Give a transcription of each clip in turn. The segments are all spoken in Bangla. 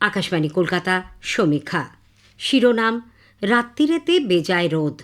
আকাশবাণী, কলকাতা, সমীক্ষা। শিরোনাম, রাত্রিরেতে বেজায় রোদ।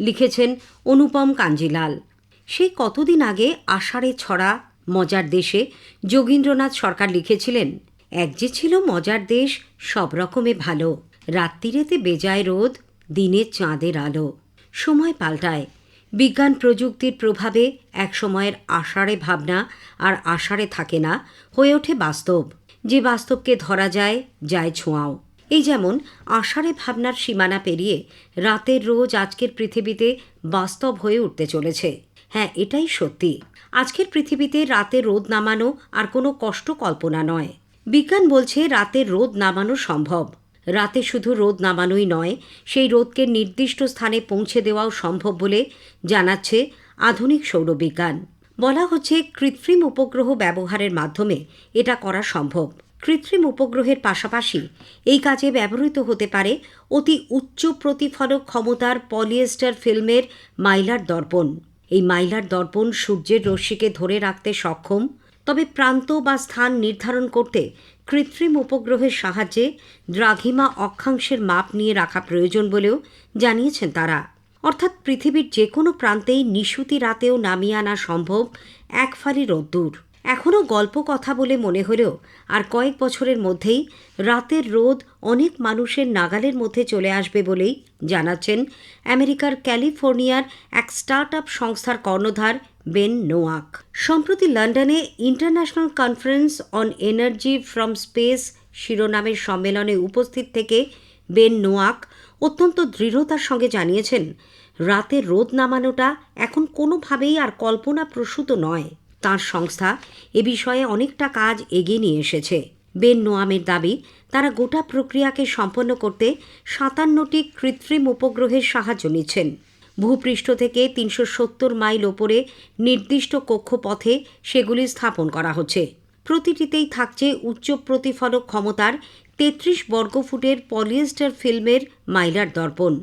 লিখেছেন অনুপম কাঞ্জিলাল। সেই কতদিন আগে আষাঢ়ে ছড়া মজার দেশে যোগীন্দ্রনাথ সরকার লিখেছিলেন, এক যে ছিল মজার দেশ, সব রকমে ভালো। রাত্রিরেতে বেজায় রোদ, দিনে চাঁদের আলো। সময় পাল্টায়। বিজ্ঞান প্রযুক্তির প্রভাবে এক সময়ের আষাঢ়ে ভাবনা আর আষাঢ়ে থাকে না, হয়ে ওঠে বাস্তব। যে বাস্তবকে ধরা যায় যায় ছোঁয়াও। এই যেমন আষাঢ়ে ভাবনার সীমানা পেরিয়ে রাতের রোজ আজকের পৃথিবীতে বাস্তব হয়ে উঠতে চলেছে। হ্যাঁ এটাই সত্যি। আজকের পৃথিবীতে রাতে রোদ নামানো আর কোনো কষ্ট কল্পনা নয়। বিজ্ঞান বলছে রাতের রোদ নামানো সম্ভব। রাতে শুধু রোদ নামানোই নয়, সেই রোদকে নির্দিষ্ট স্থানে পৌঁছে দেওয়াও সম্ভব বলে জানাচ্ছে আধুনিক সৌরবিজ্ঞান। বলা হচ্ছে কৃত্রিম উপগ্রহ ব্যবহারের মাধ্যমে এটা করা সম্ভব। কৃত্রিম উপগ্রহের পাশাপাশি এই কাজে ব্যবহৃত হতে পারে অতি উচ্চ প্রতিফলক ক্ষমতার পলিয়েস্টার ফিল্মের মাইলার দর্পণ। এই মাইলার দর্পণ সূর্যের রশ্মিকে ধরে রাখতে সক্ষম। তবে প্রান্ত বা স্থান নির্ধারণ করতে কৃত্রিম উপগ্রহের সাহায্যে দ্রাঘিমা অক্ষাংশের মাপ নিয়ে রাখা প্রয়োজন বলেও জানিয়েছেন তারা। অর্থাৎ পৃথিবীর যে কোনো প্রান্তেই নিশুতি রাতেও নামিয়ে আনা সম্ভব এক ফালি রোদ্দুর। এখনও গল্প কথা বলে মনে হলেও আর কয়েক বছরের মধ্যেই রাতের রোদ অনেক মানুষের নাগালের মধ্যে চলে আসবে বলেই জানাচ্ছেন আমেরিকার ক্যালিফোর্নিয়ার এক স্টার্ট আপ সংস্থার কর্ণধার বেন নোয়াক। সম্প্রতি লন্ডনে international conference on energy from space শিরোনামের সম্মেলনে উপস্থিত থেকে বেন নোয়াক অত্যন্ত দৃঢ়তার সঙ্গে জানিয়েছেন, রাতে রোদ নামানোটা এখন কোনোভাবেই আর কল্পনাপ্রসূত নয়। তার সংস্থা এ বিষয়ে অনেকটা কাজ এগিয়ে নিয়ে এসেছে। বেন নোয়ামের দাবি, তারা গোটা প্রক্রিয়াকে সম্পন্ন করতে সাতান্নটি কৃত্রিম উপগ্রহের সাহায্য নিচ্ছেন। ভূপৃষ্ঠ থেকে তিনশো সত্তর মাইল ওপরে নির্দিষ্ট কক্ষপথে সেগুলি স্থাপন করা হচ্ছে। প্রতিটিতেই থাকছে উচ্চ প্রতিফলক ক্ষমতার তেত্রিশ বর্গফুটের পলিয়েস্টার ফিল্মের মাইলার দর্পণ।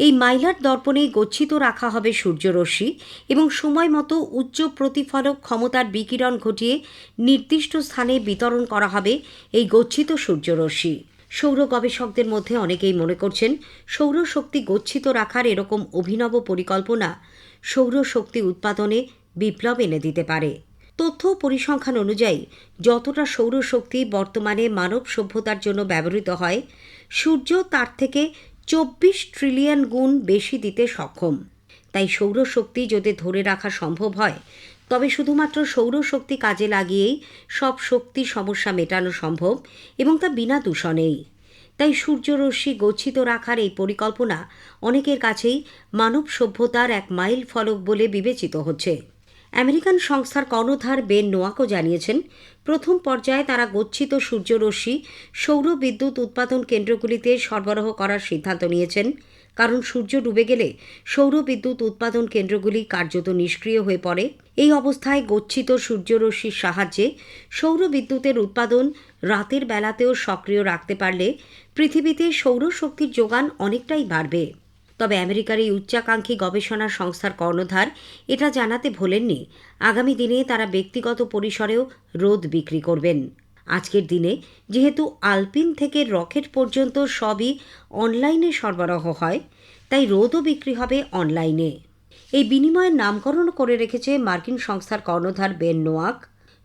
এই মাইলার দর্পণে গচ্ছিত রাখা হবে সূর্যরশ্মি এবং সময় মতো উচ্চ প্রতিফলক ক্ষমতার বিকিরণ ঘটিয়ে নির্দিষ্ট স্থানে বিতরণ করা হবে এই গচ্ছিত সূর্যরশ্মি সৌর গবেষকদের মধ্যে অনেকেই মনে করছেন, সৌরশক্তি গচ্ছিত রাখার এরকম অভিনব পরিকল্পনা সৌরশক্তি উৎপাদনে বিপ্লব এনে দিতে পারে। তথ্য পরিসংখ্যান অনুযায়ী, যতটা সৌরশক্তি বর্তমানে মানব সভ্যতার জন্য ব্যবহৃত হয়, সূর্য তার থেকে চব্বিশ ট্রিলিয়ন গুণ বেশি দিতে সক্ষম। তাই সৌরশক্তি যদি ধরে রাখা সম্ভব হয়, তবে শুধুমাত্র সৌরশক্তি কাজে লাগিয়েই সব শক্তি সমস্যা মেটানো সম্ভব এবং তা বিনা দূষণেই। তাই সূর্যরশ্মি গচ্ছিত রাখার এই পরিকল্পনা অনেকের কাছেই মানব সভ্যতার এক মাইল ফলক বলে বিবেচিত হচ্ছে। আমেরিকান সংস্থার কর্ণধার বেন নোয়াকো জানিয়েছেন, প্রথম পর্যায়ে তারা গচ্ছিত সূর্যরশ্মি সৌর বিদ্যুৎ উৎপাদন কেন্দ্রগুলিতে সরবরাহ করার সিদ্ধান্ত নিয়েছেন, কারণ সূর্য ডুবে গেলে সৌর বিদ্যুৎ উৎপাদন কেন্দ্রগুলি কার্যত নিষ্ক্রিয় হয়ে পড়ে। এই অবস্থায় গচ্ছিত সূর্যরশ্মির সাহায্যে সৌর বিদ্যুতের উৎপাদন রাতের বেলাতেও সক্রিয় রাখতে পারলে পৃথিবীতে সৌরশক্তির যোগান অনেকটাই বাড়বে। তবে আমেরিকার এই উচ্চাকাঙ্ক্ষী গবেষণা সংস্থার কর্ণধার এটা জানাতে ভোলেননি। আগামী দিনে তারা ব্যক্তিগত পরিসরেও রোদ বিক্রি করবেন। আজকের দিনে যেহেতু আলপিন থেকে রকেট পর্যন্ত সবই অনলাইনে সরবরাহ হয়, তাই রোদও বিক্রি হবে অনলাইনে। এই বিনিময়ের নামকরণ করে রেখেছে মার্কিন সংস্থার কর্ণধার বেন নোয়াক।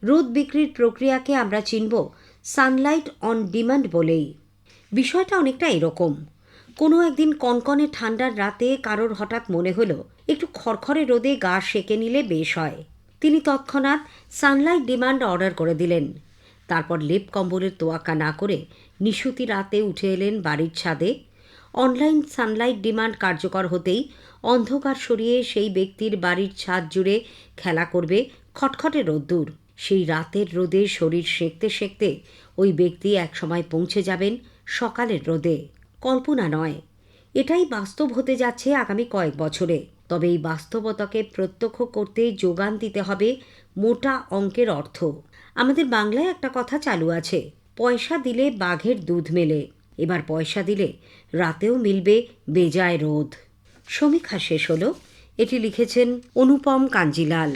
রোদ বিক্রির প্রক্রিয়াকে আমরা চিনব সানলাইট অন ডিমান্ড বলেই। বিষয়টা অনেকটা এরকম। কোনো একদিন কনকনে ঠান্ডার রাতে কারোর হঠাৎ মনে হলো, একটু খড়খড়ে রোদে গা সেকে নিলে বেশ হয়। তিনি তৎক্ষণাৎ সানলাইট ডিমান্ড অর্ডার করে দিলেন। তারপর লেপ কম্বলের তোয়াক্কা না করে নিশুতি রাতে উঠে এলেন বাড়ির ছাদে। অনলাইন সানলাইট ডিমান্ড কার্যকর হতেই অন্ধকার সরিয়ে সেই ব্যক্তির বাড়ির ছাদ জুড়ে খেলা করবে খটখটে রোদ্দুর। সেই রাতের রোদে শরীর সেঁকতে সেঁকতে ওই ব্যক্তি একসময় পৌঁছে যাবেন সকালের রোদে। কল্পনা নয়। এটাই বাস্তব হতে যাচ্ছে আগামী কয়েক বছরে। তবে এই বাস্তবতাকে প্রত্যক্ষ করতে যোগান দিতে হবে মোটা অঙ্কের অর্থ। আমাদের বাংলায় একটা কথা চালু আছে, পয়সা দিলে বাঘের দুধ মেলে। এবার পয়সা দিলে রাতেও মিলবে বেজায় রোদ। সমীক্ষা শেষ হলো, এটি লিখেছেন অনুপম কাঞ্জিলাল।